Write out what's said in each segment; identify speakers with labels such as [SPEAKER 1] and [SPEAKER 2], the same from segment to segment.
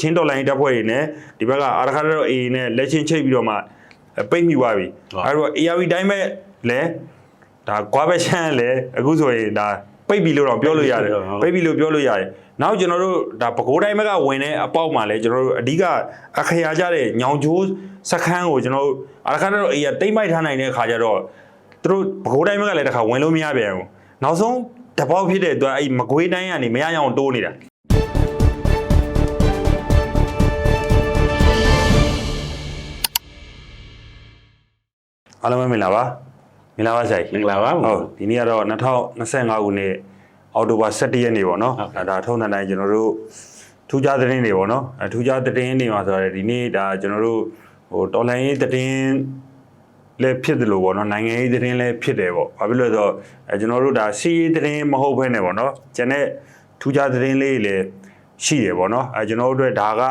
[SPEAKER 1] ချင်းတော်လိုင်းတပ်ဖွဲ့တွေနဲ့ဒီဘက်ကအာရခါတော့ A နဲ့လက်ချင်းချိတ်ပြီးတော့မှပိတ်မိသွားပြီအဲတော့ ARV တိုင်းမဲ့လဲဒါကွာဘက်ချမ်းလဲအခုဆိုရင်ဒါပိတ်ပြီလို့တော့ပြောလို့ရတယ်ပိတ်ပြီလို့ပြောလို့ရတယ်နောက်ကျွန်တော်တို့ဒါပကိုးတိုင်းဘက်ကဝင်တဲ့အပေါက်မှာလဲကျွန်တော်တို့အဓိကအခရာကြတဲ့ညောင်ချိုးစခန်းကိုကျွန်တော်တို့အာရခါတော့ A ကတိမ့်မိုက်ထားနိုင်တဲ့အခါကျတော့သူတို့ပကိုးတိုင်းဘက်ကလည်းတစ်ခါဝင်လို့မရပြန်ဘူးနောက်ဆုံးတပေါက်ဖြစ်တဲ့အတွက်အဲ့မကွေးတိုင်းကနေမရရအောင်တိုးနေတာ အားလုံးပဲမင်္ဂလာပါမင်္ဂလာပါဆိုင်
[SPEAKER 2] မင်္ဂလာပါ
[SPEAKER 1] ဟုတ်ဒီနေ့ကတော့2025ခုနှစ်အောက်တိုဘာ17ရက်နေ့ပေါ့နော်
[SPEAKER 2] ဟုတ်ကဲ့
[SPEAKER 1] ဒါဒါထုံးတဲ့တိုင်းကျွန်တော်တို့ထူးခြားသတင်းတွေပေါ့နော်အဲထူးခြားသတင်းတွေမှာဆိုတော့ဒီနေ့ဒါကျွန်တော်တို့ဟိုတော်လိုင်းရေးသတင်းလည်းဖြစ်တယ်လို့ပေါ့နော်နိုင်ငံရေးသတင်းလည်းဖြစ်တယ်ပေါ့ဘာဖြစ်လို့လဲဆိုတော့အဲကျွန်တော်တို့ဒါစီးရေးသတင်းမဟုတ်ဘဲနဲ့ပေါ့နော်ကျန်တဲ့ထူးခြားသတင်းလေးတွေလည်းရှိတယ်ပေါ့နော်အဲကျွန်တော်တို့အတွက်ဒါက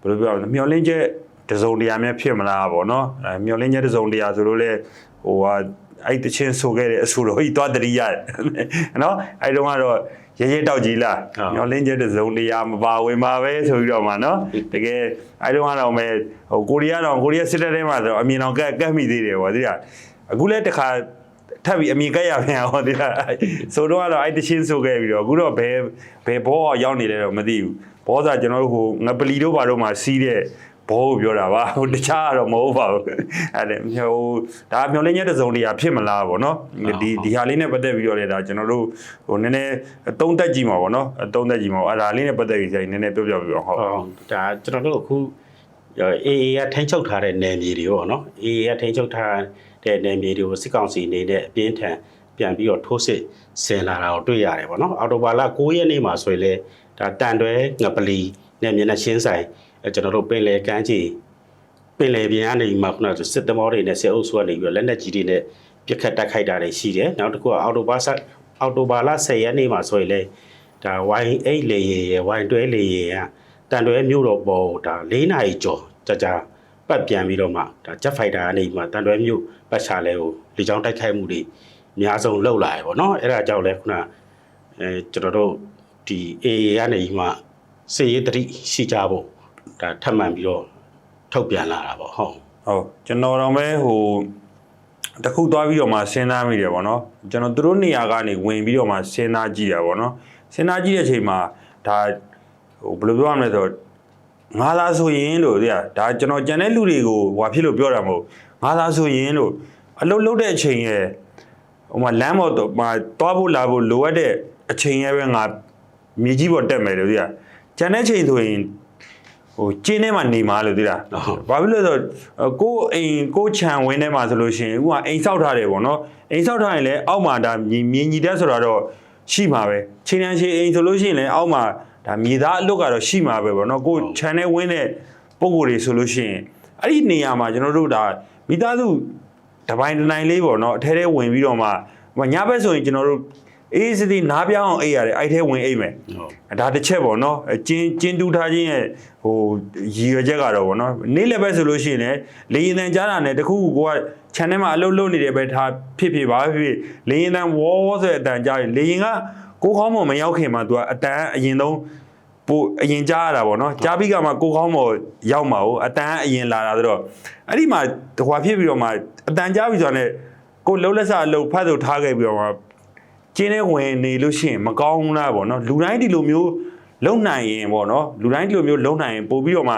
[SPEAKER 1] ဘယ်လိုပြောရမလဲမျောလင်းချက် တစုံတရာများဖြစ်မလားပေါ့နော်အဲမျောလင်းချက်တစုံတရာဆိုလို့လေဟိုဟာအဲ့တချင်းဆိုခဲ့တဲ့အဆူတော်ကြီးသွားတရိရတယ်နော်အဲ့တုန်းကတော့ရဲရဲတောက်ကြီးလား
[SPEAKER 2] ဟုတ်
[SPEAKER 1] မျောလင်းချက်တစုံတရာမပါဝင်ပါပဲဆိုပြီးတော့မှနော်တကယ်အဲ့တုန်းကတော့မဲဟိုကိုရီးယားတော့ကိုရီးယားစစ်တပ်ထဲမှာဆိုတော့အမြင်အောင်ကက်ကက်မိသေးတယ်ပေါ့သိလားအခုလည်းတစ်ခါထပ်ပြီးအမြင်ကက်ရပြန်ဟောဒီလားဆိုတော့ကတော့အဲ့တချင်းဆိုခဲ့ပြီးတော့အခုတော့ဘယ်ဘယ်ဘောရောက်နေလဲတော့မသိဘူးဘောစာကျွန်တော်တို့ဟိုငပလီတို့ဘာတို့မှစီးတဲ့ ဘောကိုပြောတာပါဟိုတခြားကတော့မဟုတ်ပါဘူးအဲ့ဒါဟိုဒါမျောလင်းချက်တစ်စုံတရာဖြစ်မလားပေါ့နော်ဒီဒီဟာလေးနဲ့ပတ်သက်ပြီးတော့လေဒါကျွန်တော်တို့ဟိုနည်းနည်းသုံးသက်ကြည့်မှာပေါ့နော်သုံးသက်ကြည့်မှာပေါ့အဲ့ဒါလေးနဲ့ပတ်သက်ပြီးဆိုင်နည်းနည်းပြောပြပြအောင်ဟုတ်
[SPEAKER 2] ဟုတ်ဒါကျွန်တော်တို့အခု AA ကထိန်းချုပ်ထားတဲ့နယ်မြေတွေပေါ့နော် AA ကထိန်းချုပ်ထားတဲ့နယ်မြေတွေကိုစစ်ကောင်စီအနေနဲ့အပြင်းထန်ပြန်ပြီးတော့ထိုးစစ်ဆင်လာတာကိုတွေ့ရတယ်ပေါ့နော်အော်တိုဘာလ9ရက်နေ့မှာဆိုရင်လေဒါတန်တွဲငပလီနယ်မြေနဲ့ရှင်းဆိုင်အဲ ကျွန်တော်တို့ပင်လယ်ကမ်းခြေပင်လယ်ပြင်ကနေမှခုနကစစ်သမောတွေနဲ့စစ်အုပ်စုကနေပြီးတော့လက်နက်ကြီးတွေနဲ့ပြစ်ခတ်တိုက်ခိုက်တာတွေရှိတယ်နောက်တစ်ခုကအော်တိုဘာဆက်အော်တိုဘာလ10ရက်နေ့မှာဆိုရင်လေဒါဝိုင်းအိတ်လေရေရယ်ဝိုင်းတွဲလေရေကတန်တွဲမြို့တော်ပေါ်ဒါ၄နာရီကျော်ကြာကြာပတ်ပြန်ပြီးတော့မှဒါဂျက်ဖိုက်တာကနေမှတန်တွဲမြို့ပတ်ချာလဲကိုလေကြောင်းတိုက်ခိုက်မှုတွေအများဆုံးလှုပ်လာရယ်ပေါ့နော်အဲ့ဒါကြောင့်လဲခုနအဲကျွန်တော်တို့ဒီ AA ကနေမှစေရေးတတိရှိကြဖို့ ဒါထပ်မံပြီးတော့ထုတ်ပြန်လာတာပေါ့ဟုတ်
[SPEAKER 1] ဟုတ်ကျွန်တော်တော့ပဲဟိုတစ်ခုသွားပြီးတော့မှစဉ်းစားမိတယ်ပေါ့နော်ကျွန်တော်တို့နေရာကနေဝင်ပြီးတော့မှစဉ်းစားကြည့်တာပေါ့နော်စဉ်းစားကြည့်တဲ့အချိန်မှာဒါဟိုဘယ်လိုပြောရမလဲဆိုတော့ငါလားဆိုရင်လို့သိရဒါကျွန်တော်ကြံတဲ့လူတွေကိုဟွာဖြစ်လို့ပြောတာမဟုတ်ငါလားဆိုရင်လို့အလုပ်လုပ်တဲ့အချိန်ရဲ့ဟိုမှာလမ်းပေါ်တော့မှာသွားဖို့လာဖို့လိုအပ်တဲ့အချိန်ရဲ့ပဲငါမြေကြီးပေါ်တက်မယ်လို့သိရကြံတဲ့ချိန်ဆိုရင် ဟိုကျင်းထဲမှာနေမှာလို့သိလား
[SPEAKER 2] ဟုတ်
[SPEAKER 1] ဘာဖြစ်လို့လဲဆိုတော့အကိုယ်အိမ်ကိုယ်ခြံဝင်းထဲမှာဆိုလို့ရှိရင်ဥကအိမ်ဆောက်ထားတယ်ပေါ့နော်အိမ်ဆောက်ထားရင်လည်းအောက်မှာဒါမြေမြေညီတက်ဆိုတာတော့ရှိမှာပဲချိန်တန်းချိန်အိမ်ဆိုလို့ရှိရင်လည်းအောက်မှာဒါမြေသားအလွတ်ကတော့ရှိမှာပဲပေါ့နော်ကိုယ်ခြံထဲဝင်းတဲ့ပုံကိုယ်တွေဆိုလို့ရှိရင်အဲ့ဒီနေရာမှာကျွန်တော်တို့ဒါမိသားစုတပိုင်းတစ်နိုင်လေးပေါ့နော်အထဲထဲဝင်ပြီးတော့မှဟိုညဘက်ဆိုရင်ကျွန်တော်တို့ အေးစစ်စစ်နားပြောင်းအောင်အိပ်ရတယ်အဲ့ထဲဝင်အိပ်မယ်
[SPEAKER 2] ဟုတ်
[SPEAKER 1] ဒါတစ်ချက်ပေါ့နော်အကျင်းကျင်းတူးထားခြင်းရဲ့ဟိုရည်ရွယ်ချက်ကတော့ပေါ့နော်နေ့လည်းပဲဆိုလို့ရှိရင်လည်းလေရင်တန်ကြားတာနဲ့တခုခုကိုက channel မှာအလုပ်လုပ်နေတယ်ပဲထားဖြစ်ဖြစ်ပါဖြစ်ဖြစ်လေရင်တန်ဝေါဆိုတဲ့အတန်ကြားရင်လေရင်ကကိုခေါင်းပေါ်မရောက်ခင်မှာ तू ကအတန်အရင်ဆုံးပိုအရင်ကြားရတာပေါ့နော်ကြားပြီးကမှကိုခေါင်းပေါ်ရောက်မှာ哦အတန်အရင်လာတာဆိုတော့အဲ့ဒီမှာတခွာဖြစ်ပြီးတော့မှအတန်ကြားပြီးဆိုတော့ ਨੇ ကိုလှုပ်လက်စအလုပ်ဖတ်လို့ထားခဲ့ပြီးတော့မှ ကျင်းနေဝင်နေလို့ရှိရင်မကောင်းဘူးလားပေါ့နော်လူတိုင်းဒီလိုမျိုးလုံနိုင်ရင်ပေါ့နော်လူတိုင်းဒီလိုမျိုးလုံနိုင်ရင်ပို့ပြီးတော့မှ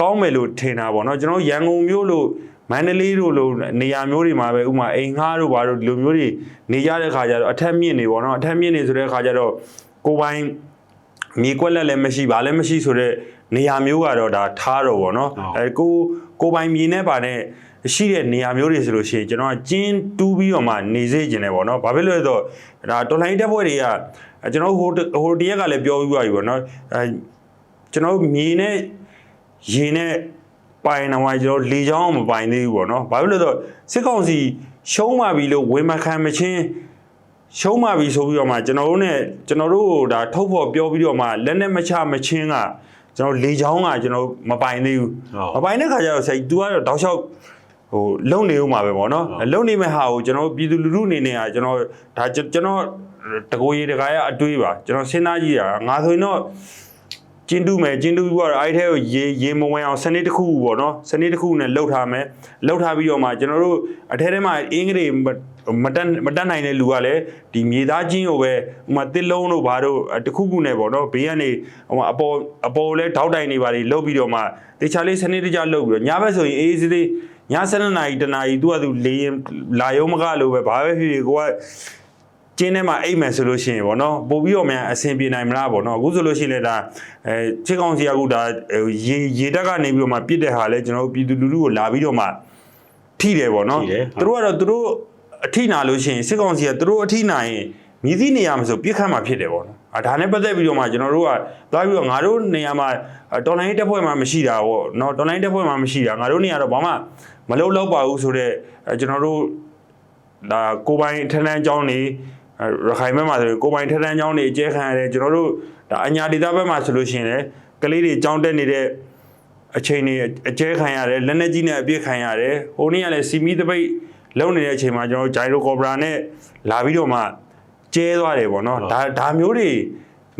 [SPEAKER 1] ကောင်းမယ်လို့ထင်တာပေါ့နော်ကျွန်တော်ရန်ကုန်မျိုးလို့မန္တလေးတို့လိုနေရာမျိုးတွေမှာပဲဥမာအိမ်ငှားတို့ဘာတို့ဒီလိုမျိုးတွေနေရတဲ့ခါကျတော့အထက်မြင့်နေပေါ့နော်အထက်မြင့်နေဆိုတဲ့ခါကျတော့ကိုယ်ပိုင်မြေကွက်လက်လည်းမရှိဘာလည်းမရှိဆိုတော့နေရာမျိုးကတော့ဒါထားတော့ပေါ့နော်
[SPEAKER 2] ဟုတ်
[SPEAKER 1] အဲကိုကိုယ်ပိုင်မြေနဲ့ပါတဲ့ ရှိတဲ့နေရာမျိုးတွေဆိုလို့ရှိရင်ကျွန်တော်ကကျင်းတူးပြီးတော့မှနေစေခြင်းတယ်ပေါ့နော်ဘာဖြစ်လို့လဲဆိုတော့ဒါတော်လိုင်းတက်ဖွဲ့တွေကအဲကျွန်တော်ဟိုတဟိုတရက်ကလည်းပြောပြီးပါပြီပေါ့နော်အဲကျွန်တော်မြေနဲ့ရေနဲ့ပိုင်တော့ကျွန်တော်လေချောင်းမပိုင်သေးဘူးပေါ့နော်ဘာဖြစ်လို့လဲဆိုတော့စစ်ကောင်စီရှုံးမှပြီလို့ဝေမခံမချင်းရှုံးမှပြီဆိုပြီးတော့မှကျွန်တော်တို့ ਨੇ ကျွန်တော်တို့ဒါထုတ်ဖို့ပြောပြီးတော့မှလက်နဲ့မချမချင်းကကျွန်တော်လေချောင်းကကျွန်တော်မပိုင်သေးဘူး
[SPEAKER 2] ဟုတ်
[SPEAKER 1] မပိုင်တဲ့ခါကျတော့ဆရာကြီး तू ကတော့တောက်လျှောက် ဟိုလုံနေဦးမှာပဲပေါ့နော်
[SPEAKER 2] ဟုတ်
[SPEAKER 1] လုံနေမဲ့ဟာကိုကျွန်တော်ပြည်သူလူထုအနေနဲ့ကကျွန်တော်ဒါကျွန်ကျွန်တော်တကိုယ်ရည်တကားရအတွေးပါကျွန်တော်စဉ်းစားကြည့်တာငါဆိုရင်တော့ကျကျင်းတူးမယ်ကျင်းတူးပြီးတော့အဲ့ထဲကိုရေရေမဝင်အောင်စနစ်တစ်ခုပေါ့နော်စနစ်တစ်ခုနဲ့လှုပ်ထားမယ်လှုပ်ထားပြီးတော့မှကျွန်တော်တို့အထဲထဲမှာအင်္ဂလိပ်မတက်မတက်နိုင်တဲ့လူကလည်းဒီမြေသားချင်းကိုပဲဟိုမှာတစ်လုံးတို့ဘာတို့တစ်ခုခုနဲ့ပေါ့နော်ဘေးကနေဟိုမှာအပေါ်အပေါ်လဲထောက်တိုင်နေပါလေလှုပ်ပြီးတော့မှတခြားလေးစနစ်တကျလှုပ်ပြီးတော့ညဘက်ဆိုရင်အေးအေးဆေးဆေးည 7နာရီတနာရီသူကသူလေရင်လာယုံမကလို့ပဲဘာပဲဖြစ်ဖြစ်ကိုကကျင်းထဲမှာအိတ်မယ်ဆိုလို့ရှိရင်ဗောနော်ပို့ပြီးတော့မြန်အဆင်ပြေနိုင်မလားဗောနော်အခုဆိုလို့ရှိရင်လည်းဒါအဲချစ်ကောင်စီကအခုဒါရေရေတက်ကနေပြီးတော့မှပြစ်တဲ့ဟာလဲကျွန်တော်တို့ပြည်သူလူထုကိုလာပြီးတော့မှထိတယ်ဗောနော်
[SPEAKER 2] ထိတယ်ဟုတ်
[SPEAKER 1] သူတို့ကတော့သူတို့အထိနာလို့ရှိရင်စစ်ကောင်စီကသူတို့အထိနာရင်မြည်သည့်နေရာမှာဆိုပြစ်ခတ်မှာဖြစ်တယ်ဗောနော်အာဒါနဲ့ပတ်သက်ပြီးတော့မှကျွန်တော်တို့ကသွားပြီးတော့ငါတို့နေရာမှာတော်လိုင်းတက်ဖွဲ့မှာမရှိတာဗောနော်တော်လိုင်းတက်ဖွဲ့မှာမရှိတာငါတို့နေရာတော့ဘာမှမလုပ်တော့ပါဘူးဆိုတော့အဲကျွန်တော်တို့ဒါကိုပိုင်ထန်းထန်းကျောင်းနေအဲရခိုင်ဘက်မှာဆိုရင်ကိုပိုင်ထန်းထန်းကျောင်းနေအကျဲခံရတယ်ကျွန်တော်တို့ဒါအညာဒေသဘက်မှာဆိုလို့ရှိရင်လည်းကလေးတွေကျောင်းတက်နေတဲ့အချိန်တွေအကျဲခံရတယ်လက်နက်ကြီးနဲ့အပြစ်ခံရတယ်ဟိုနေ့ကလည်းစီမီတပိတ်လုံနေတဲ့အချိန်မှာကျွန်တော်တို့ဂျိုင်ရိုကော်ဘရာနဲ့လာပြီးတော့မှကျဲသွားတယ်ပေါ့နော်ဒါဒါမျိုးတွေ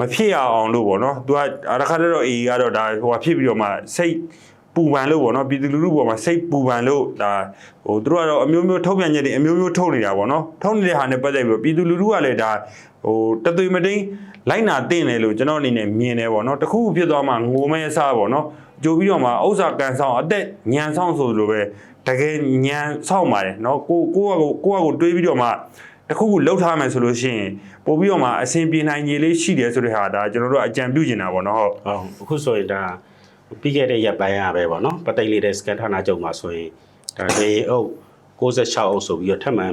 [SPEAKER 1] မဖြစ်ရအောင်လို့ပေါ့နော်သူကအရခါတော့အေကတော့ဒါဟိုဖြစ်ပြီးတော့မှစိတ် ပူပန်လို့ပေါ့နော်ပြည်သူလူထုပေါ်မှာစိတ်ပူပန်လို့ဒါဟိုသူတို့ကတော့အမျိုးမျိုးထုတ်ပြန်ချက်တွေအမျိုးမျိုးထုတ်နေတာပေါ့နော်ထုတ်နေတဲ့ဟာနဲ့ပတ်သက်ပြီးတော့ပြည်သူလူထုကလည်းဒါဟိုတသွေမတိန်လိုက်နာတင်တယ်လို့ကျွန်တော်အနေနဲ့မြင်တယ်ပေါ့နော်တခုခုဖြစ်သွားမှငိုမဲအစားပေါ့နော်ကြိုပြီးတော့မှဥစ္စာကန်ဆောင်အသက်ညံဆောင်ဆိုလိုပဲတကယ်ညံဆောင်ပါတယ်နော်ကိုကိုကကိုကိုကကိုတွေးပြီးတော့မှတခုခုလှုပ်ထားမယ်ဆိုလို့ရှိရင်ပို့ပြီးတော့မှအဆင်ပြေနိုင်ကြီးလေးရှိတယ်ဆိုတဲ့ဟာဒါကျွန်တော်တို့အကြံပြုချင်တာပေါ့နော်ဟုတ်
[SPEAKER 2] ဟုတ်အခုဆိုရင်ဒါ ပြီးခဲ့တဲ့ရက်ပိုင်းရပဲပေါ့နော်ပသိမ်လေးတဲ့စကန်ဌာနချုပ်မှာဆိုရင်ဒါရေအုပ်66အုပ်ဆိုပြီးတော့ထပ်မံ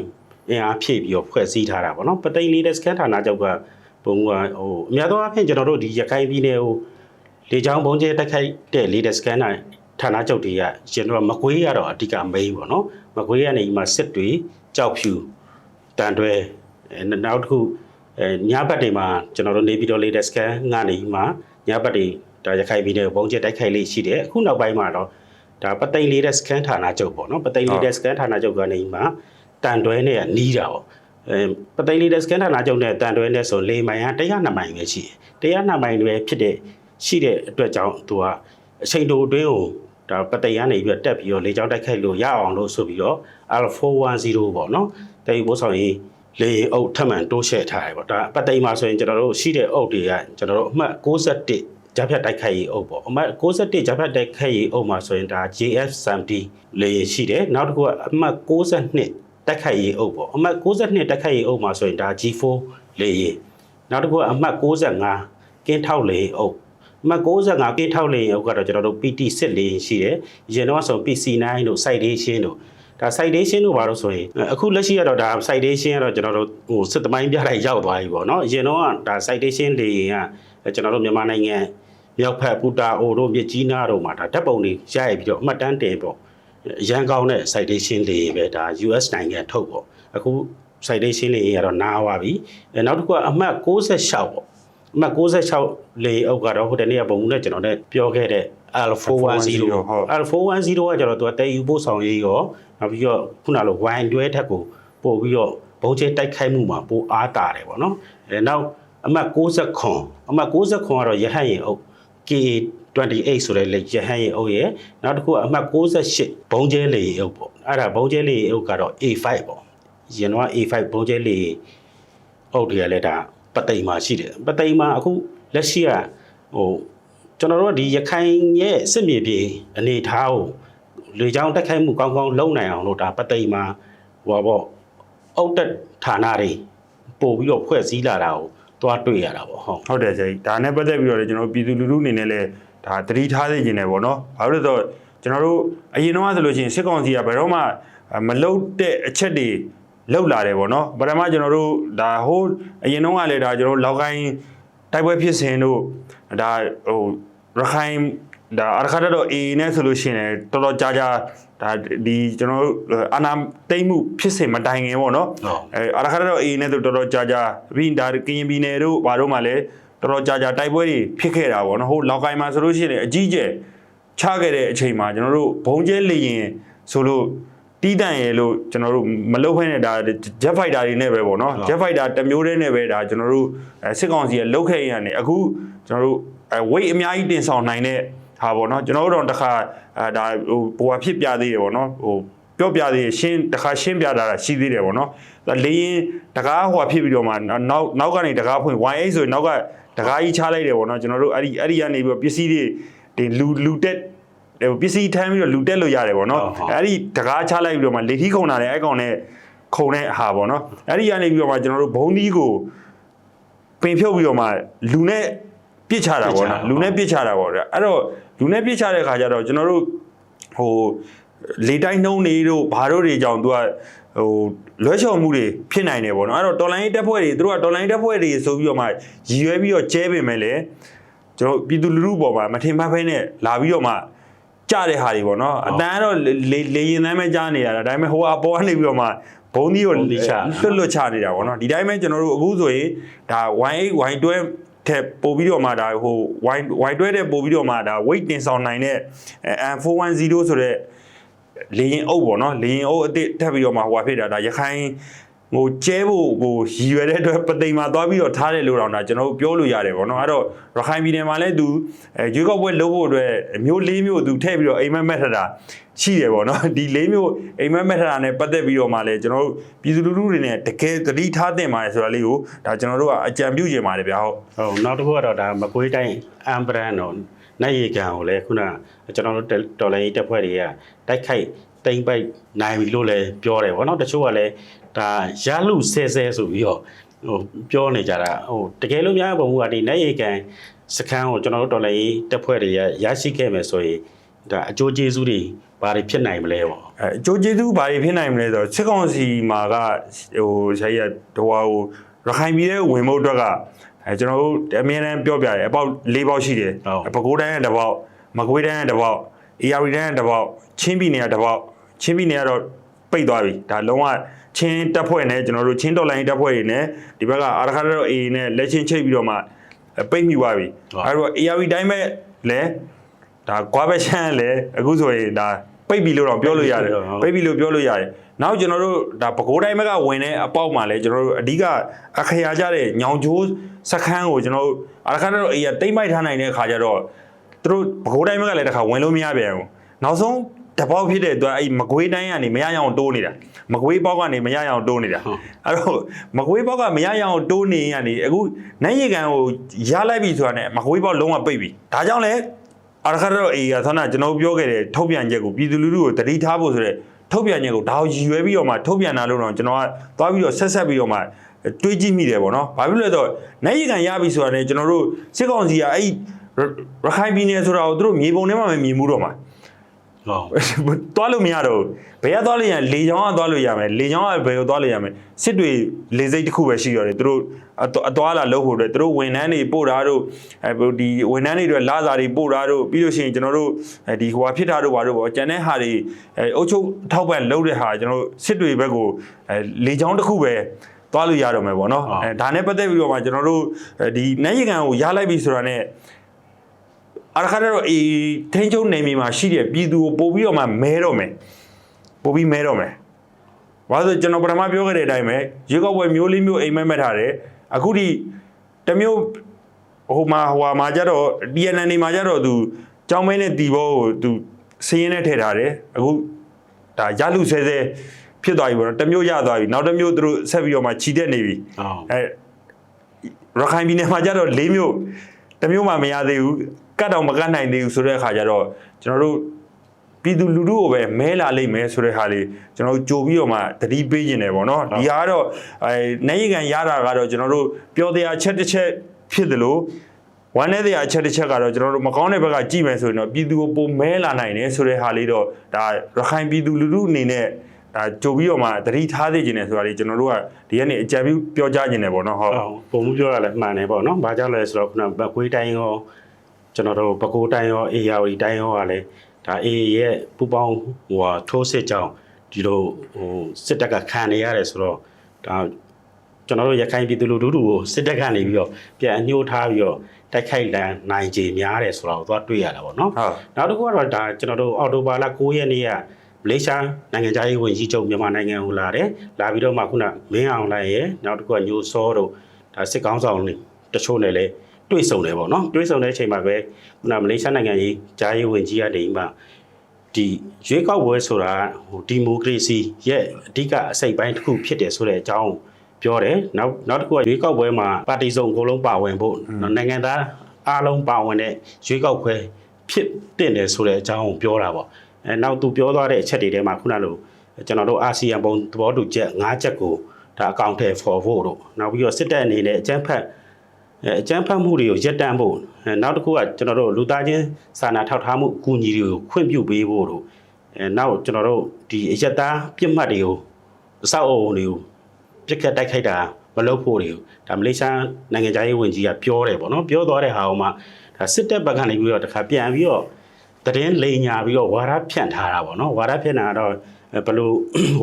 [SPEAKER 2] အင်အားဖြည့်ပြီးတော့ဖွဲ့စည်းထားတာပေါ့နော်ပသိမ်လေးတဲ့စကန်ဌာနချုပ်ကဘုံကဟိုအများသောအားဖြင့်ကျွန်တော်တို့ဒီရခိုင်ပြည်နယ်ကိုလေချောင်းဘုံကျဲတက်ခိုက်တဲ့လေးတဲ့စကန်ဌာနချုပ်တွေကကျွန်တော်မကွေးရတော့အဓိကမိန်းပေါ့နော်မကွေးကနေဒီမှာစစ်တွေကြောက်ဖြူတန်တွဲအဲနောက်တစ်ခုအဲညဘက်တွေမှာကျွန်တော်တို့နေပြည်တော်လေးတဲ့စကန်ကနေဒီမှာညဘက်တွေ ဒါရခိုင်ပြည်နယ်ကိုပုံကျက်တိုက်ခိုက်လေးရှိတယ်အခုနောက်ပိုင်းမှာတော့ဒါပသိမ်လေးတဲ့စကန်ဌာနချုပ်ပေါ့နော်ပသိမ်လေးတဲ့စကန်ဌာနချုပ်ကနေမှတန်တွဲနဲ့ကနီးတာပေါ့အဲပသိမ်လေးတဲ့စကန်ဌာနချုပ်နဲ့တန်တွဲနဲ့ဆိုလေမိုင်က102မိုင်ပဲရှိတယ်102မိုင်ပဲဖြစ်တဲ့ရှိတဲ့အတွက်ကြောင့်သူကအချိန်တိုအတွင်းကိုဒါပသိမ်ကနေပြီးတော့တက်ပြီးတော့လေကြောင်းတိုက်ခိုက်လို့ရအောင်လို့ဆိုပြီးတော့ Alpha10 ပေါ့နော်တိုင်ပို့ဆောင်ရေးလေရင်အုပ်ထပ်မံတိုးရှဲ့ထားတယ်ပေါ့ဒါပသိမ်မှာဆိုရင်ကျွန်တော်တို့ရှိတဲ့အုပ်တွေကကျွန်တော်တို့အမှတ်61 ဂျာဖြတ်တိုက်ခိုက်ရေးအုပ်ပေါ့အမှတ်61ဂျာဖြတ်တိုက်ခိုက်ရေးအုပ်မှာဆိုရင်ဒါ JF70 လေယာဉ်ရှိတယ်နောက်တစ်ခုကအမှတ်62တိုက်ခိုက်ရေးအုပ်ပေါ့အမှတ်62တိုက်ခိုက်ရေးအုပ်မှာဆိုရင်ဒါ G4 လေယာဉ်နောက်တစ်ခုကအမှတ်65ကင်းထောက်လေယာဉ်အုပ်အမှတ်65ကင်းထောက်လေယာဉ်အုပ်ကတော့ကျွန်တော်တို့ PT7 လေယာဉ်ရှိတယ်ရင်တော့ဆို PC9 တို့ citation တို့ဒါ citation တို့ဘာလို့ဆိုရင်အခုလက်ရှိကတော့ဒါ citation ကတော့ကျွန်တော်တို့ဟိုစစ်သမိုင်းပြတိုင်းရောက်သွားပြီပေါ့နော်အရင်တော့ကဒါ citation လေယာဉ်က ကျွန်တော်တို့မြန်မာနိုင်ငံမြောက်ဖက်ပူတာအိုတို့မြစ်ကြီးနားတို့မှာဒါဓာတ်ပုံတွေရရပြီးတော့အမှတ်တမ်းတင်ပေါ့အရန်ကောင်းတဲ့ citation တွေပဲဒါ US နိုင်ငံထုတ်ပေါ့အခု citation တွေကတော့နားသွားပြီအဲနောက်တစ်ခုကအမှတ်66ပေါ့အမှတ်66လေအုပ်ကတော့ဟိုတနေ့ကပုံနဲ့ကျွန်တော်နဲ့ပြောခဲ့တဲ့ L410 L410 ကကျတော့သူကတည်ယူပို့ဆောင်ရေးရောနောက်ပြီးတော့ခုနလိုဝိုင်တွဲထက်ကိုပို့ပြီးတော့ဘုံကျဲတိုက်ခိုက်မှုမှာပိုအားတာတယ်ပေါ့နော်အဲနောက် အမှတ်60ခွန်အမှတ်60ခွန်ကတော့ရဟတ်ရင်အုပ် K28 ဆိုတဲ့လေရဟန်းရင်အုပ်ရဲ့နောက်တစ်ခုကအမှတ်68ဘုံကျဲလေအုပ်ပေါ့အဲ့ဒါဘုံကျဲလေအုပ်ကတော့ A5 ပေါ့ရင်တော့ A5 ဘုံကျဲလေအုပ်တွေကလည်းဒါပသိမ်မှာရှိတယ်ပသိမ်မှာအခုလက်ရှိကဟိုကျွန်တော်တို့ကဒီရခိုင်ရဲ့စစ်မြေပြင်အနေထားကိုလေကြောင်းတက်ခိုက်မှုကောင်းကောင်းလုပ်နိုင်အောင်လို့ဒါပသိမ်မှာဟိုပါပေါ့အုတ်တက်ဌာနတွေပို့ပြီးတော့ဖွဲ့စည်းလာတာကို သွားတွေ့ရတာပေါ့ဟုတ်
[SPEAKER 1] ဟုတ်တယ်ဆရာကြီးဒါနဲ့ပတ်သက်ပြီးတော့လည်းကျွန်တော်ပြည်သူလူထုအနေနဲ့လည်းဒါသတိထားသိကျင်တယ်ပေါ့နော်ဘာလို့လဲဆိုတော့ကျွန်တော်တို့အရင်တော့ဆိုလို့ရှိရင်စစ်ကောင်စီကဘယ်တော့မှမလုတ်တဲ့အချက်တွေလောက်လာတယ်ပေါ့နော်ပထမကျွန်တော်တို့ဒါဟိုအရင်တော့ကလည်းဒါကျွန်တော်တို့လောက်ကိုင်းတိုက်ပွဲဖြစ်စဉ်တို့ဒါဟိုရခိုင်ဒါအရခါတော့ A နဲ့ဆိုလို့ရှိရင်တော်တော်ကြာကြာ ဒါဒီကျွန်တော်တို့အာနာတိမ့်မှုဖြစ်စဉ်မတိုင်ခင်ပေါ့နော်
[SPEAKER 2] ဟုတ်
[SPEAKER 1] အဲအရခါတော့အေးနဲ့ဆိုတော်တော်ကြာကြာပြီးဒါကရင်ပြည်နယ်တို့ဘာတို့မှလည်းတော်တော်ကြာကြာတိုက်ပွဲတွေဖြစ်ခဲ့တာပေါ့နော်ဟိုလောက်ကိုင်းမှာဆိုလို့ရှိရင်အကြီးကျယ်ချခဲ့တဲ့အချိန်မှာကျွန်တော်တို့ဘုံကျဲလေရင်ဆိုလို့တီးတန့်ရလို့ကျွန်တော်တို့မလုပ်ခွင့်နဲ့ဒါ jet fighter တွေနဲ့ပဲပေါ့နော် jet fighter တစ်မျိုးတည်းနဲ့ပဲဒါကျွန်တော်တို့အဲစစ်ကောင်စီကလုတ်ခဲ့ရနေအခုကျွန်တော်တို့အဲ weight အများကြီးတင်ဆောင်နိုင်တဲ့ ဟာပေါ့နော်ကျွန်တော်တို့တော့တစ်ခါအဲဒါဟိုဘဝဖြစ်ပြသေးတယ်ပေါ့နော်ဟိုပြောပြသေးတယ်ရှင်းတစ်ခါရှင်းပြတာရှိသေးတယ်ပေါ့နော်ဒါလေရင်တကားဟိုဖြစ်ပြီးတော့မှနောက်နောက်ကနေတကားဖွင့် Y8 ဆိုရင်နောက်ကတကားကြီးချလိုက်တယ်ပေါ့နော်ကျွန်တော်တို့အဲ့ဒီအဲ့ဒီကနေပြီးတော့ပစ္စည်းတွေဒီလူလူတက်ဟိုပစ္စည်းထမ်းပြီးတော့လူတက်လို့ရတယ်ပေါ့နော်အဲ့ဒီတကားချလိုက်ပြီးတော့မှလေထီးခုံတာလည်းအဲ့ကောင်နဲ့ခုံတဲ့ဟာပေါ့နော်အဲ့ဒီကနေပြီးတော့မှကျွန်တော်တို့ဘုံဒီကိုပင်ဖြုတ်ပြီးတော့မှလူနဲ့ ပြစ်ချတာပေါ့နော်လူနဲ့ပြစ်ချတာပေါ့ဗျအဲ့တော့လူနဲ့ပြစ်ချတဲ့ခါကျတော့ကျွန်တော်တို့ဟိုလေတိုင်းနှုံးနေတို့ဘာတို့တွေကြောင့်သူကဟိုလွှဲချော်မှုတွေဖြစ်နိုင်တယ်ပေါ့နော်အဲ့တော့တော်လိုင်းတက်ဖွဲ့တွေသူတို့ကတော်လိုင်းတက်ဖွဲ့တွေဆိုပြီးတော့မှရည်ရွယ်ပြီးတော့ကျဲပင်မဲ့လေကျွန်တော်ပြည်သူလူထုပေါ်မှာမထင်မှတ်ဖဲနဲ့လာပြီးတော့မှကြတဲ့ဟာတွေပေါ့နော်အတန်းကတော့လေလေရင်သမ်းပဲကြားနေရတာဒါပေမဲ့ဟိုအပေါ်ကနေပြီးတော့မှဘုံဒီကို
[SPEAKER 2] ဘုံသီးချ
[SPEAKER 1] လွတ်လွတ်ချနေတာပေါ့နော်ဒီတိုင်းပဲကျွန်တော်တို့အခုဆိုရင်ဒါ Y8 Y12 ထက်ပို့ပြီးတော့မှဒါဟို Y Y12 တဲ့ပို့ပြီးတော့မှဒါ weight တင်ဆောင်နိုင်တဲ့ M410 ဆိုတဲ့လေရင်အုပ်ပေါ့နော်လေရင်အုပ်အစ်စ်ထပ်ပြီးတော့မှဟိုဟာဖြစ်တာဒါရခိုင် ဟိုကျဲဖို့ဟိုရည်ရွယ်တဲ့အတွက်ပသိမ်မှာသွားပြီးတော့ထားတယ်လို့တော့ဒါကျွန်တော်တို့ပြောလို့ရတယ်ပေါ့နော်အဲ့တော့ရခိုင်ပြည်နယ်မှာလည်းသူအဲရွေးကောက်ပွဲလုပ်ဖို့အတွက်မျိုးလေးမျိုးသူထည့်ပြီးတော့အိမ်မက်မက်ထတာရှိတယ်ပေါ့နော်ဒီလေးမျိုးအိမ်မက်မက်ထတာနဲ့ပတ်သက်ပြီးတော့မှလည်းကျွန်တော်တို့ပြည်သူလူထုတွေနဲ့တကယ်သတိထားသင့်ပါတယ်ဆိုတာလေးကိုဒါကျွန်တော်တို့ကအကြံပြုချင်ပါတယ်ဗျာဟုတ်
[SPEAKER 2] ဟုတ်နောက်တစ်ခုကတော့ဒါမကွေးတိုင်းအမ်ဘရန်တော့နိုင်ရီကန်ကိုလည်းခုနကျွန်တော်တို့တော်လိုင်းတက်ဖွဲ့တွေကတိုက်ခိုက်တိမ့်ပိုက်နိုင်ပြီလို့လည်းပြောတယ်ဗောနော်တချို့ကလည်း ဒါရလူဆဲဆဲဆိုပြီးတော့ဟိုပြောနေကြတာဟိုတကယ်လို့များပုံမှုကဒီနိုင်ရီကန်စခန်းကိုကျွန်တော်တို့တော်လိုင်းတက်ဖွဲ့တွေကရရှိခဲ့မယ်ဆိုရင်ဒါအကျိုးကျေးဇူးတွေဘာတွေဖြစ်နိုင်မလဲဗော
[SPEAKER 1] အဲအကျိုးကျေးဇူးဘာတွေဖြစ်နိုင်မလဲဆိုတော့စစ်ကောင်စီမှာကဟိုဆရာကြီးကဟိုဟာဟိုရခိုင်ပြည်ရဲ့ဝင်ဖို့အတွက်ကအဲကျွန်တော်တို့အမြဲတမ်းပြောပြတယ်အပေါက်၄ပေါက်ရှိတယ်ပဲခူးတိုင်းရဲ့တစ်ပေါက်မကွေးတိုင်းရဲ့တစ်ပေါက်အေရီတိုင်းရဲ့တစ်ပေါက်ချင်းပြည်နယ်ရဲ့တစ်ပေါက်ချင်းပြည်နယ်ကတော့ပိတ်သွားပြီဒါလုံးဝ ချင်းတပ်ဖွဲ့နဲ့ကျွန်တော်တို့ချင်းတော်လိုင်းတပ်ဖွဲ့တွေနဲ့ဒီဘက်ကအာရခါတော့အေနဲ့လက်ချင်းချိတ်ပြီးတော့မှပိတ်မိသွားပြီအဲတော့အေရီတိုင်းပဲလဲဒါကွာပဲချမ်းလဲအခုဆိုရင်ဒါပိတ်ပြီလို့တော့ပြောလို့ရတယ်ပိတ်ပြီလို့ပြောလို့ရတယ်နောက်ကျွန်တော်တို့ဒါပကိုးတိုင်းဘက်ကဝင်တဲ့အပေါက်မှာလဲကျွန်တော်တို့အဓိကအခရာကြတဲ့ညောင်ကျိုးစခန်းကိုကျွန်တော်တို့အရခါတော့အေးရတိမ့်မိုက်ထားနိုင်တဲ့အခါကျတော့သူတို့ပကိုးတိုင်းဘက်ကလည်းတစ်ခါဝင်လို့မရပြန်ဘူးနောက်ဆုံး တပေါက်ဖြစ်တဲ့အတွက်အဲ့မကွေးတိုင်းကနေမရရအောင်တိုးနေတာမကွေးပေါက်ကနေမရရအောင်တိုးနေတာအဲ့တော့မကွေးပေါက်ကမရရအောင်တိုးနေရနေအခုနိုင်ရီကန်ကိုရလိုက်ပြီဆိုတာနဲ့မကွေးပေါက်လုံးဝပိတ်ပြီဒါကြောင့်လဲအာရခတော့အေးကသနာကျွန်တော်ပြောခဲ့တဲ့ထုတ်ပြန်ချက်ကိုပြည်သူလူထုကိုတတိထားဖို့ဆိုတဲ့ထုတ်ပြန်ချက်ကိုဒါကိုရည်ရွယ်ပြီးတော့မှထုတ်ပြန်တာလို့တော့ကျွန်တော်ကသွားပြီးတော့ဆက်ဆက်ပြီးတော့မှတွေးကြည့်မိတယ်ပေါ့နော်။ဘာဖြစ်လို့လဲဆိုတော့နိုင်ရီကန်ရပြီဆိုတာနဲ့ကျွန်တော်တို့စစ်ကောင်စီကအဲ့ရခိုင်ပြည်နယ်ဆိုတာကိုသူတို့မြေပုံထဲမှာမမြင်ဘူးတော့မှာ
[SPEAKER 2] ဟုတ်
[SPEAKER 1] သွားလို့မရတော့ဘယ်ကသွားလို့ရလေချောင်းကသွားလို့ရမယ်လေချောင်းကဘယ်ကိုသွားလို့ရမယ်စစ်တွေလေစိတ်တစ်ခုပဲရှိရတယ်သူတို့အသွားလာလုပ်ဖို့အတွက်သူတို့ဝန်ထမ်းတွေပို့တာတို့အဲဒီဝန်ထမ်းတွေအတွက်လာစာတွေပို့တာတို့ပြီးလို့ရှိရင်ကျွန်တော်တို့ဒီဟိုဟာဖြစ်တာတို့ဘာတို့ပေါ့ကျန်တဲ့ဟာတွေအုပ်ချုပ်ထောက်ပံ့လုပ်တဲ့ဟာကျွန်တော်တို့စစ်တွေဘက်ကိုလေချောင်းတစ်ခုပဲသွားလို့ရတော့မယ်ပေါ့နော်အဲဒါနဲ့ပတ်သက်ပြီးတော့မှကျွန်တော်တို့ဒီနိုင်ရီကန်ကိုရလိုက်ပြီဆိုတာနဲ့ အရခါတော့အေးထင်းချုံနေမီမှာရှိတဲ့ပြည်သူကိုပို့ပြီးတော့မှမဲတော့မယ်ပို့ပြီးမဲတော့မယ်ဘာလို့လဲကျွန်တော်ပထမပြောခဲ့တဲ့အတိုင်းပဲရေကောက်ပွဲမျိုးလေးမျိုးအိမ်မက်မက်ထားတယ်အခုဒီတစ်မျိုးဟိုမှာဟိုမှာကြတော့ DNA နေမှာကြတော့သူကြောင်းမဲနဲ့တီဘောကိုသူစင်းရင်းနဲ့ထည့်ထားတယ်အခုဒါရလူဆဲဆဲဖြစ်သွားပြီပေါ့နော်တစ်မျိုးရသွားပြီနောက်တစ်မျိုးသူတို့ဆက်ပြီးတော့မှခြိတက်နေပြီ
[SPEAKER 2] ဟုတ်
[SPEAKER 1] အဲရခိုင်ပြည်နယ်မှာကြတော့၄မျိုးတစ်မျိုးမှမရသေးဘူး ကတ်တော့မကတ်နိုင်သေးဘူးဆိုတဲ့အခါကျတော့ကျွန်တော်တို့ပြည်သူလူထုကိုပဲမဲလာလိမ့်မယ်ဆိုတဲ့ဟာလေးကျွန်တော်တို့ကြိုပြီးတော့မှသတိပေးခြင်းတယ်ပေါ့နော်ဒီဟာကတော့အဲနိုင်ရကန်ရတာကတော့ကျွန်တော်တို့ပြောတရားချက်တစ်ချက်ဖြစ်တယ်လို့ဝမ်းနေတဲ့တရားချက်တစ်ချက်ကတော့ကျွန်တော်တို့မကောင်းတဲ့ဘက်ကကြည့်မယ်ဆိုရင်တော့ပြည်သူကိုပုံမဲလာနိုင်တယ်ဆိုတဲ့ဟာလေးတော့ဒါရခိုင်ပြည်သူလူထုအနေနဲ့ဒါကြိုပြီးတော့မှသတိထားသိခြင်းတယ်ဆိုတာလေးကျွန်တော်တို့ကဒီကနေ့အကြံပြုပြောကြားခြင်းတယ်ပေါ့နော်ဟုတ်
[SPEAKER 2] ဟုတ်ပုံမှုပြောရလဲမှန်တယ်ပေါ့နော်။ဘာကြောင့်လဲဆိုတော့ခုနဘကွေးတိုင်းရော ကျွန်တော်တို့ဘကိုးတိုင်းရောအေယာဝတီတိုင်းရောကလည်းဒါအေရဲ့ပူပေါင်းဟိုဟာထိုးစစ်ကြောင်းဒီလိုဟိုစစ်တပ်ကခံနေရတယ်ဆိုတော့ဒါကျွန်တော်တို့ရခိုင်ပြည်သူလူထုကိုစစ်တပ်ကနေပြီးတော့ပြန်အညှိုးထားပြီးတော့တိုက်ခိုက်လန်နိုင်ခြေများတယ်ဆိုတော့သွားတွေ့ရတာပေါ့နော်
[SPEAKER 1] ဟုတ်
[SPEAKER 2] နောက်တစ်ခုကတော့ဒါကျွန်တော်တို့အော်တိုဘာလ9ရက်နေ့ကမလေးရှားနိုင်ငံသားရေးဝန်ကြီးချုပ်မြန်မာနိုင်ငံကိုလာတယ်လာပြီးတော့မှခုနမင်းအောင်လှိုင်ရဲ့နောက်တစ်ခုကညိုစောတို့ဒါစစ်ကောင်းဆောင်တွေတချို့နဲ့လည်း တွေ့ဆုံတယ်ပေါ့နော်တွေ့ဆုံတဲ့အချိန်မှာပဲခုနမလေးရှားနိုင်ငံကြီးဂျာရေးဝင်ကြီးကနေမှဒီရွေးကောက်ပွဲဆိုတာဟိုဒီမိုကရေစီရဲ့အဓိကအစိတ်ပိုင်းတစ်ခုဖြစ်တယ်ဆိုတဲ့အကြောင်းပြောတယ်နောက်နောက်တစ်ခုကရွေးကောက်ပွဲမှာပါတီစုံအကုန်လုံးပါဝင်ဖို့နိုင်ငံသားအားလုံးပါဝင်တဲ့ရွေးကောက်ပွဲဖြစ်တင်တယ်ဆိုတဲ့အကြောင်းကိုပြောတာပေါ့အဲနောက်သူပြောသွားတဲ့အချက်တွေထဲမှာခုနလိုကျွန်တော်တို့အာဆီယံဘုံသဘောတူချက်၅ချက်ကိုဒါအကောင့်ထဲဖော်ဖို့တို့နောက်ပြီးတော့စစ်တပ်အနေနဲ့အကြမ်းဖက် အဲအကျန်းဖတ်မှုတွေကိုရပ်တန့်ဖို့အဲနောက်တစ်ခုကကျွန်တော်တို့လူသားချင်းစာနာထောက်ထားမှုအကူအညီတွေကိုခွင့်ပြုပေးဖို့တို့အဲနောက်ကျွန်တော်တို့ဒီအရက်သားပြစ်မှတ်တွေကိုအဆောက်အအုံတွေကိုပြစ်ခတ်တိုက်ခိုက်တာမလုပ်ဖို့တွေကိုဒါမလေးရှားနိုင်ငံသားရေးဝန်ကြီးကပြောတယ်ပေါ့နော်ပြောသွားတဲ့ဟာအောင်မှဒါစစ်တပ်ဘက်ကနေပြီးတော့တခါပြန်ပြီးတော့တရင်လိန်ညာပြီးတော့ဝါရဖြန့်ထားတာပေါ့နော်ဝါရဖြန့်တာကတော့အဲဘယ်လို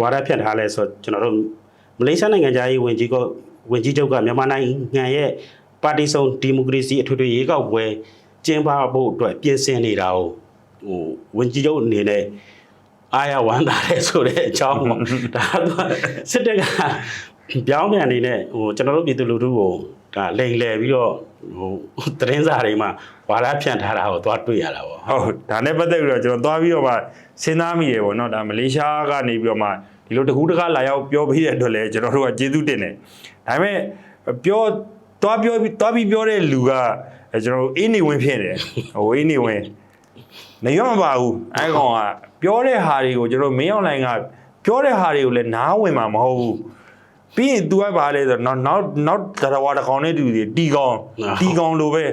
[SPEAKER 2] ဝါရဖြန့်ထားလဲဆိုတော့ကျွန်တော်တို့မလေးရှားနိုင်ငံသားရေးဝန်ကြီးကဝန်ကြီးချုပ်ကမြန်မာနိုင်ငံရဲ့ ပါတီစုံဒီမိုကရေစီအထွေထွေရွေးကောက်ပွဲကျင်းပဖို့အတွက်ပြင်ဆင်နေတာကိုဟိုဝန်ကြီးချုပ်အနေနဲ့အားရဝမ်းသာတယ်ဆိုတဲ့အကြောင်းပေါ့ဒါကစစ်တပ်ကပြောင်းပြန်အနေနဲ့ဟိုကျွန်တော်တို့ပြည်သူလူထုကိုဒါလိန်လည်ပြီးတော့ဟိုသတင်းစာတွေမှာဝါဒဖြန့်ထားတာကိုသွားတွေ့ရတာပေါ့
[SPEAKER 1] ဟုတ်ဒါနဲ့ပတ်သက်ပြီးတော့ကျွန်တော်သွားပြီးတော့မှစဉ်းစားမိရပေါ့နော်ဒါမလေးရှားကနေပြီးတော့မှဒီလိုတကူးတကားလာရောက်ပြောပြီးတဲ့အတွက်လည်းကျွန်တော်တို့ကကျေးဇူးတင်တယ်ဒါပေမဲ့ပြော သွားပြောပြီးသွားပြီးပြောတဲ့လူကအဲကျွန်တော်တို့အင်းနေဝင်ဖြစ်တယ်ဟိုအင်းနေဝင်နေရောမပါဘူးအဲကောင်ကပြောတဲ့ဟာတွေကိုကျွန်တော်မင်းအောင်လိုင်ကပြောတဲ့ဟာတွေကိုလည်းနားဝင်မှာမဟုတ်ဘူးပြီးရင် तू ကဘာလဲဆိုတော့နောက်နောက်နောက်တရဝါတစ်ကောင်နဲ့တူတယ်တီကောင်တီကောင်လိုပဲ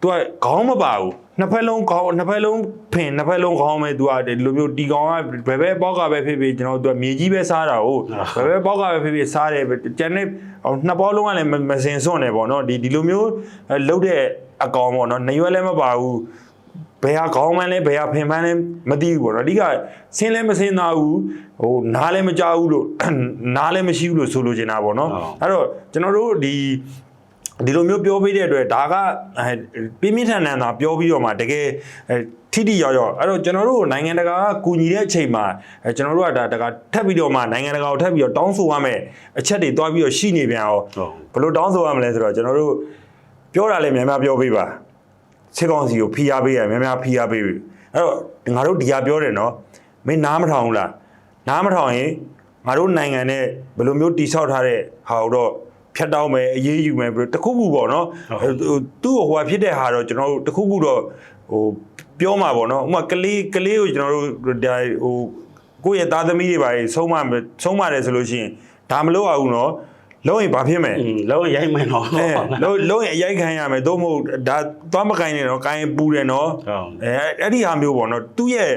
[SPEAKER 1] तू ကခေါင်းမပါဘူး နှစ်ဖက်လုံးခေါင်းနှစ်ဖက်လုံးဖင်နှစ်ဖက်လုံးခေါင်းပဲ तू ကဒီလိုမျိုးတီကောင်ကဘယ်ဘက်ပေါက်ကပဲဖြစ်ဖြစ်ကျွန်တော် तू ကမြေကြီးပဲစားတာဟုတ်ဘယ်ဘက်ပေါက်ကပဲဖြစ်ဖြစ်စားတယ်ကျန်တဲ့နှစ်ပေါက်လုံးကလည်းမစင်စွန့်တယ်ပေါ့နော်ဒီဒီလိုမျိုးလှုပ်တဲ့အကောင်ပေါ့နော်နေရွက်လည်းမပါဘူးဘယ်ဟာခေါင်းမှန်းလဲဘယ်ဟာဖင်မှန်းလဲမသိဘူးပေါ့နော်အဓိကဆင်းလဲမဆင်းသားဘူးဟိုနားလည်းမကြောက်ဘူးလို့နားလည်းမရှိဘူးလို့ဆိုလိုချင်တာပေါ့နော်အဲ့တော့ကျွန်တော်တို့ဒီ ဒီလိုမျိုးပြောပေးတဲ့အတွက်ဒါကအဲပြင်းပြင်းထန်ထန်သာပြောပြီးတော့မှတကယ်အဲထိထိရောက်ရောက်အဲ့တော့ကျွန်တော်တို့နိုင်ငံတကာကကူညီတဲ့အချိန်မှာအဲကျွန်တော်တို့ကဒါတကထပ်ပြီးတော့မှနိုင်ငံတကာကိုထပ်ပြီးတော့တောင်းဆိုရမယ်အချက်တွေတွားပြီးတော့ရှိနေပြန်အောင်
[SPEAKER 2] ဟုတ်
[SPEAKER 1] ဘယ်လိုတောင်းဆိုရမလဲဆိုတော့ကျွန်တော်တို့ပြောတာလည်းများများပြောပေးပါစစ်ကောင်စီကိုဖိအားပေးရများများဖိအားပေးပြီအဲ့တော့ငါတို့ဒီဟာပြောတယ်နော်မင်းနားမထောင်ဘူးလားနားမထောင်ရင်ငါတို့နိုင်ငံနဲ့ဘယ်လိုမျိုးတိဆောက်ထားတဲ့ဟာကိုတော့ ဖြတ်တောင်းမယ်အေးအေးယူမယ်ပြီးတော့တခုခုပေါ့နော်
[SPEAKER 2] ဟုတ်
[SPEAKER 1] ဟိုသူ့ဟိုဟာဖြစ်တဲ့ဟာတော့ကျွန်တော်တို့တခုခုတော့ဟိုပြောမှာပေါ့နော်ဥပမာကလေးကလေးကိုကျွန်တော်တို့ဒါဟိုကိုယ့်ရဲ့သားသမီးတွေပါဆုံးမဆုံးမတယ်ဆိုလို့ရှိရင်ဒါမလုပ်အောင်နော်လုံးရင်ဘာဖြစ်မလဲ
[SPEAKER 2] อืมလုံးဝရိုက်မှန်တော့
[SPEAKER 1] အဲလုံးလုံးရင်အရိုက်ခံရမယ်သို့မဟုတ်ဒါသွားမကင်နေတော့ကိုင်ပူတယ်နော်
[SPEAKER 2] ဟုတ်
[SPEAKER 1] အဲအဲ့ဒီဟာမျိုးပေါ့နော်သူ့ရဲ့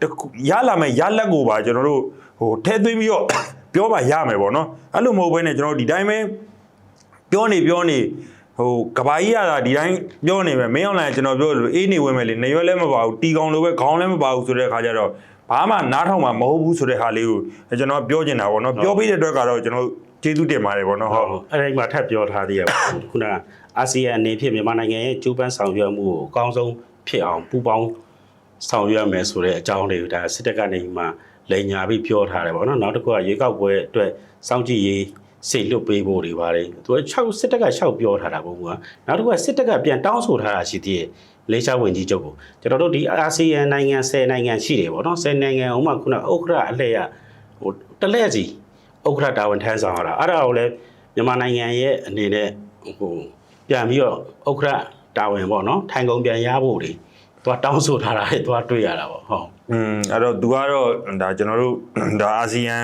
[SPEAKER 1] တစ်ခုရလာမယ်ရလက်ကိုပါကျွန်တော်တို့ဟိုထဲသွင်းပြီးတော့ပြောပါရမယ်ပေါ့နော်အဲ့လိုမဟုတ်ဘဲနဲ့ကျွန်တော်တို့ဒီတိုင်းပဲ ပြောနေပြောနေဟိုကဘာကြီးရတာဒီတိုင်းပြောနေမယ်မင်းအောင်လိုင်းကျွန်တော်ပြောလို့အေးနေဝင်မယ်လေနေရွက်လည်းမပါဘူးတီကောင်လိုပဲခေါင်းလည်းမပါဘူးဆိုတဲ့ခါကျတော့ဘာမှနားထောင်မှာမဟုတ်ဘူးဆိုတဲ့ဟာလေးကိုကျွန်တော်ပြောချင်တာပေါ့နော်ပြောပြီးတဲ့အတွက်ကတော့ကျွန်တော်ကျေးဇူးတင်ပါတယ်ပေါ့နော်
[SPEAKER 2] ဟု
[SPEAKER 1] ဟုတ်
[SPEAKER 2] တ်အဲ့ဒီမှာထပ်ပြောထားသေးရပါဘူးခုနကအာဆီယံအနေဖြင့်မြန်မာနိုင်ငံရဲ့ကျိုးပန်းဆောင်ရွက်မှုကိုအကောင်းဆုံးဖြစ်အောင်ပူးပေါင်းဆောင်ရွက်မယ်ဆိုတဲ့အကြောင်းတွေကိုဒါစစ်တပ်ကနေမှလိန်ညာပြီးပြောထားတယ်ပေါ့နော်နောက်တစ်ခုကရေကောက်ပွဲအတွက်စောင့်ကြည့်ရေး စိတ်လွတ်ပေးဖို့တွေပါတယ်သူက6စစ်တပ်က6ပြောထားတာပေါ့ကွာနောက်တစ်ခုကစစ်တပ်ကပြန်တောင်းဆိုထားတာရှိသေးတယ်လေးရှားဝင်ကြီးချုပ်ကိုကျွန်တော်တို့ဒီအာဆီယံနိုင်ငံ10နိုင်ငံရှိတယ်ပေါ့နော်10နိုင်ငံဥမာခုနဥက္ကရာအလှည့်ရဟိုတလဲစီ ဥက္ကဋ္ဌတာဝန်ထမ်းဆောင်ရတာအဲ့ဒါကိုလည်းမြန်မာနိုင်ငံရဲ့အနေနဲ့ဟိုပြန်ပြီးတော့ဥက္ကဋ္ဌတာဝန်ပေါ့နော်ထိုင်ကုန်ပြန်ရဖို့တွေသွားတောင်းဆိုထားတာတွေသွားတွေ့ရတာပေါ့ဟုတ်
[SPEAKER 1] อืมအဲ့တော့ तू ကတော့ဒါကျွန်တော်တို့ဒါအာဆီယံ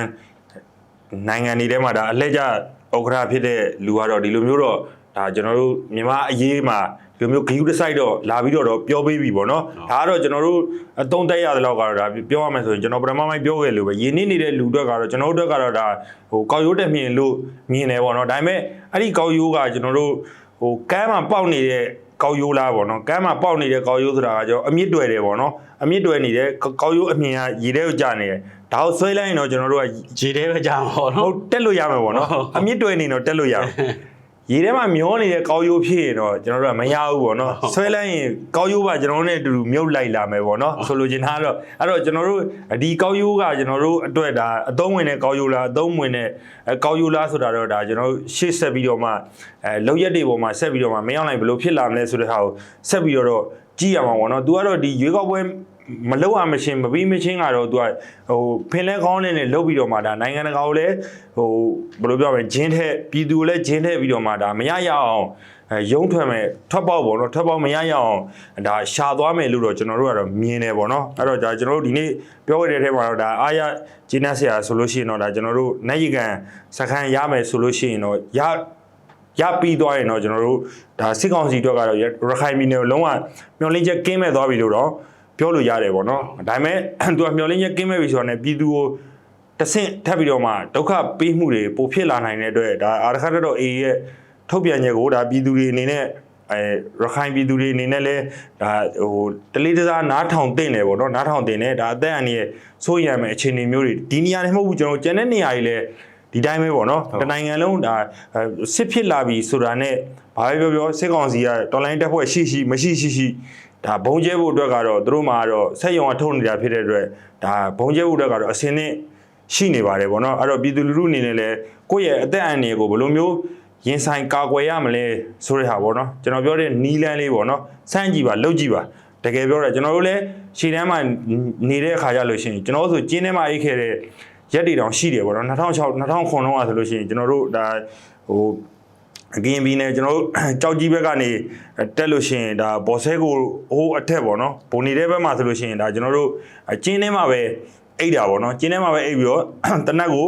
[SPEAKER 1] နိုင်ငံတွေထဲမှာဒါအလှည့်ကျဥက္ကဋ္ဌဖြစ်တဲ့လူကတော့ဒီလိုမျိုးတော့ဒါကျွန်တော်တို့မြန်မာအရေးမှာဒီလိုမျိုးဂယူတစ်ဆိုင်တော့လာပြီးတော့တော့ပြောပေးပြီပေါ့နော်ဒါကတော့ကျွန်တော်တို့အသုံးသက်ရတယ်လို့ကတော့ဒါပြောရမယ်ဆိုရင်ကျွန်တော်ပထမပိုင်းပြောခဲ့လို့ပဲယင်းနေနေတဲ့လူတွေကတော့ကျွန်တော်တို့အတွက်ကတော့ဒါဟိုကောက်ရိုးတက်မြင်လို့မြင်တယ်ပေါ့နော်ဒါပေမဲ့အဲ့ဒီကောက်ရိုးကကျွန်တော်တို့ဟိုကမ်းမှာပေါက်နေတဲ့ကောက်ရိုးလားပေါ့နော်ကမ်းမှာပေါက်နေတဲ့ကောက်ရိုးဆိုတာကကျွန်တော်အမြင့်တွယ်တယ်ပေါ့နော်အမြင့်တွယ်နေတဲ့ကောက်ရိုးအမြင်ကရေထဲကိုကျနေတယ် ဒါကိုဆွဲလိုက်ရင်တော့ကျွန်တော်တို့က
[SPEAKER 2] ခြေသေးပဲကြာမှာပေါ့
[SPEAKER 1] ဟု
[SPEAKER 2] နော်
[SPEAKER 1] တ်တက်လို့ရမယ်ပေါ့နော်
[SPEAKER 2] ဟုတ်
[SPEAKER 1] အမြင့်တွယ်နေတော့တက်လို့ရမယ်ရေထဲမှာမျောနေတဲ့ကောက်ရိုးဖြစ်ရင်တော့ကျွန်တော်တို့ကမရဘူးပေါ့နော်ဆွဲလိုက်ရင်ကောက်ရိုးပါကျွန်တော်တို့နဲ့အတူတူမြုပ်လိုက်လာမယ်ပေါ့နော်ဆိုလိုချင်တာကတော့အဲ့တော့ကျွန်တော်တို့ဒီကောက်ရိုးကကျွန်တော်တို့အတွက်ဒါအသုံးဝင်တဲ့ကောက်ရိုးလားအသုံးဝင်တဲ့ကောက်ရိုးလားဆိုတာတော့ဒါကျွန်တော်တို့ရှေ့ဆက်ပြီးတော့မှအဲလောက်ရက်တွေပေါ်မှာဆက်ပြီးတော့မှမရောက်နိုင်ဘယ်လိုဖြစ်လာမလဲဆိုတဲ့ဟာကိုဆက်ပြီးတော့ကြည့်ရမှာပေါ့နော်သူကတော့ဒီရွေးကောက်ပွဲ မလောက်အောင်မချင်းမပြီးမချင်းကတော့သူကဟိုဖင်လဲကောင်းနေနဲ့လုတ်ပြီးတော့မှဒါနိုင်ငံတကာကိုလည်းဟိုဘယ်လိုပြောမလဲဂျင်းထက်ပြည်သူကိုလည်းဂျင်းထက်ပြီးတော့မှဒါမရရအောင်အဲရုံးထွက်မယ်ထွက်ပေါက်ပေါ့နော်ထွက်ပေါက်မရရအောင်ဒါရှာသွားမယ်လို့တော့ကျွန်တော်တို့ကတော့မြင်တယ်ပေါ့နော်အဲ့တော့ဒါကျွန်တော်တို့ဒီနေ့ပြောရတဲ့အထဲမှာတော့ဒါအားရဂျင်းနက်ဆရာဆိုလို့ရှိရင်တော့ဒါကျွန်တော်တို့နိုင်ရီကန်စခန်းရမယ်ဆိုလို့ရှိရင်တော့ရရပြီးသွားရင်တော့ကျွန်တော်တို့ဒါစစ်ကောင်စီအတွက်ကတော့ရခိုင်ပြည်နယ်ကိုလုံးဝမျောလင်းချက်ကင်းမဲ့သွားပြီလို့တော့ ပြောလို့ရတယ်ပေါ့နော်ဒါပေမဲ့သူကမျောလင်းချက်ကင်းမဲ့ပြီဆိုတော့ ਨੇ ပြည်သူကိုတဆင့်ထပ်ပြီးတော့မှဒုက္ခပေးမှုတွေပိုဖြစ်လာနိုင်တဲ့အတွက်ဒါအာရခတ်တော့ AA ရဲ့ထုတ်ပြန်ချက်ကိုဒါပြည်သူတွေအနေနဲ့အဲရခိုင်ပြည်သူတွေအနေနဲ့လည်းဒါဟိုတလေးတစားနားထောင်တင်တယ်ပေါ့နော်နားထောင်တင်တယ်ဒါအသက်အန္တရာယ်စိုးရိမ်ရမယ့်အခြေအနေမျိုးတွေဒီနေရာနဲ့မဟုတ်ဘူးကျွန်တော်ကျန်တဲ့နေရာတွေလည်းဒီတိုင်းပဲပေါ့နော်တနိုင်ငံလုံးဒါအဲစစ်ဖြစ်လာပြီဆိုတာနဲ့ဘာပဲပြောပြောစစ်ကောင်စီကတော်လိုင်းတက်ဖွဲ့ရှိရှိမရှိရှိရှိ ဒါဘုံကျဲဖို့အတွက်ကတော့သူတို့မှာကတော့ဆက်ယုံအထုတ်နေတာဖြစ်တဲ့အတွက်ဒါဘုံကျဲဖို့အတွက်ကတော့အစင်းနဲ့ရှိနေပါတယ်ပေါ့နော်အဲ့တော့ပြည်သူလူထုအနေနဲ့လည်းကိုယ့်ရဲ့အသက်အန္တရာယ်ကိုဘယ်လိုမျိုးရင်ဆိုင်ကာကွယ်ရမလဲဆိုတဲ့ဟာပေါ့နော်ကျွန်တော်ပြောတဲ့နီးလန်းလေးပေါ့နော်စမ်းကြည့်ပါလှုပ်ကြည့်ပါတကယ်ပြောတယ်ကျွန်တော်တို့လည်းရှေ့တန်းမှာနေတဲ့အခါကြလို့ရှိရင်ကျွန်တော်တို့ဆိုကျင်းထဲမှာအိတ်ခဲ့တဲ့ရက်တွေတောင်ရှိတယ်ပေါ့နော်2006 2009လုံးကဆိုလို့ရှိရင်ကျွန်တော်တို့ဒါဟို အကင်းဘီနဲ့ကျွန်တော်တို့ကြောက်ကြီးဘက်ကနေတက်လို့ရှိရင်ဒါဘော်ဆဲကိုဟိုးအထက်ပေါ့နော်ဘုံနေတဲ့ဘက်မှာဆိုလို့ရှိရင်ဒါကျွန်တော်တို့ကျင်းထဲမှာပဲအိတ်တာပေါ့နော်ကျင်းထဲမှာပဲအိတ်ပြီးတော့တနက်ကို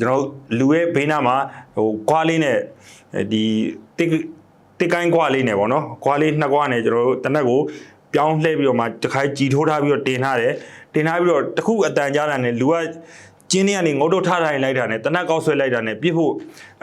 [SPEAKER 1] ကျွန်တော်တို့လူရဲ့ဘေးနားမှာဟိုကွာလေးနဲ့ဒီတစ်တစ်ကိုင်းကွာလေးနဲ့ပေါ့နော်ကွာလေးနှစ်ကွာနဲ့ကျွန်တော်တို့တနက်ကိုပြောင်းလှည့်ပြီးတော့မှတစ်ခိုင်းကြည်ထိုးထားပြီးတော့တင်ထားတယ်တင်ထားပြီးတော့တခုအတန်ကြားတာနဲ့လူက ကျင်းနေကနေငုတ်တော့ထားတိုင်းလိုက်တာနဲ့တနက်ကောက်ဆွဲလိုက်တာနဲ့ပြစ်ဖို့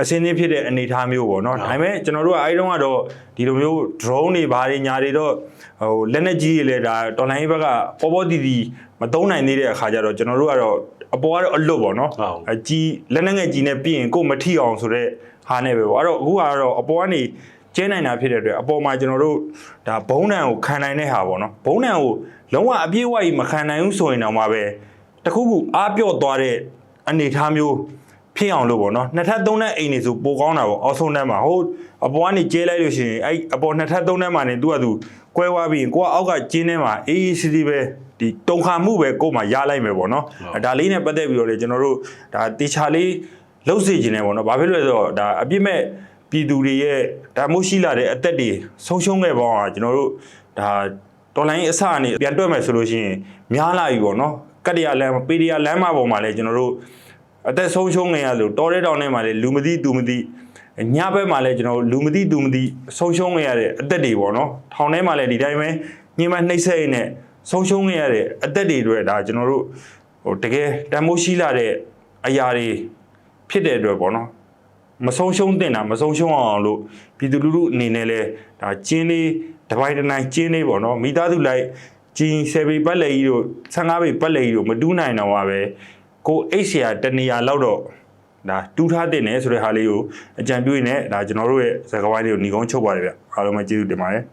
[SPEAKER 1] အစင်းသင်းဖြစ်တဲ့အနေအထားမျိုးပေါ့နော်ဒါပေမဲ့ကျွန်တော်တို့ကအဲဒီတုန်းကတော့ဒီလိုမျိုး drone တွေဘာတွေညာတွေတော့ဟိုလက်နက်ကြီးတွေလည်းဒါတော်လိုင်းဘက်ကပေါ်ပေါ်တီတီမသုံးနိုင်သေးတဲ့အခါကျတော့ကျွန်တော်တို့ကတော့အပေါ်ကတော့အလွတ်ပေါ့နော်
[SPEAKER 2] ဟုတ်
[SPEAKER 1] အကြီးလက်နက်ငယ်ကြီးနဲ့ပြီးရင်ကိုယ်မထိအောင်ဆိုတော့ဟာနဲ့ပဲပေါ့အဲ့တော့အခုကတော့အပေါ်ကနေကျဲနိုင်တာဖြစ်တဲ့အတွက်အပေါ်မှာကျွန်တော်တို့ဒါဘုံနံကိုခံနိုင်တဲ့ဟာပေါ့နော်ဘုံနံကိုလုံးဝအပြည့်အဝကြီးမခံနိုင်ဘူးဆိုရင်တော့မှပဲ တခုခုအားပြော့သွားတဲ့အနေအထားမျိုးဖြစ်အောင်လို့ပေါ့နော်နှစ်ထပ်သုံးထပ်အိမ်နေဆိုပိုကောင်းတာပေါ့အောက်ဆုံးထပ်မှာဟုတ်အပေါ်ကနေကျဲလိုက်လို့ရှိရင်အဲ့အပေါ်နှစ်ထပ်သုံးထပ်မှာနေသူကသူကွဲသွားပြီးရင်ကိုကအောက်ကကျင်းထဲမှာအေးအေးစီးစီးပဲဒီတုံခါမှုပဲကို့မှာရလိုက်မယ်ပေါ့နော်ဒါလေးနဲ့ပတ်သက်ပြီးတော့လေကျွန်တော်တို့ဒါတေချာလေးလှုပ်စေခြင်းနဲ့ပေါ့နော်။ဘာဖြစ်လို့လဲဆိုတော့ဒါအပြစ်မဲ့ပြည်သူတွေရဲ့ဒါမို့ရှိလာတဲ့အသက်တွေဆုံးရှုံးခဲ့ပေါင်းอ่ะကျွန်တော်တို့ဒါတော်လိုင်းအစအနေပြန်တွက်မယ်ဆိုလို့ရှိရင်များလာပြီပေါ့နော်။ ကတ္တရလမ်းပေဒီယာလမ်းမပေါ်မှာလည်းကျွန်တော်တို့အသက်ဆုံးရှုံးနေရလို့တော်တဲ့တောင်ထဲမှာလည်းလူမသိသူမသိညဘက်မှာလည်းကျွန်တော်တို့လူမသိသူမသိဆုံးရှုံးနေရတဲ့အသက်တွေပေါ့နော်။ထောင်ထဲမှာလည်းဒီတိုင်းပဲညှိမနှိမ့်ဆက်ရင်းနဲ့ဆုံးရှုံးနေရတဲ့အသက်တွေတွေဒါကျွန်တော်တို့ဟိုတကယ်တန်မိုးရှိလာတဲ့အရာတွေဖြစ်တဲ့အတွက်ပေါ့နော်မဆုံးရှုံးတင်တာမဆုံးရှုံးအောင်လို့ပြည်သူလူထုအနေနဲ့လဲဒါကျင်းလေးတစ်ပိုင်းတစ်နိုင်ကျင်းလေးပေါ့နော်မိသားစုလိုက် ကျင်း10ပေပတ်လေကြီးတို့15ပေပတ်လေကြီးတို့မတူးနိုင်တော့ပါပဲကိုအိတ်ဆရာတနေရာလောက်တော့ဒါတူးထားတင်တယ်ဆိုတဲ့ဟာလေးကိုအကြံပြုရင်းနဲ့ဒါကျွန်တော်တို့ရဲ့ဇာတ်ကဝိုင်းလေးကိုညီကုန်းချုပ်ပါတယ်ဗျအားလုံးပဲကျေးဇူးတင်ပါတယ်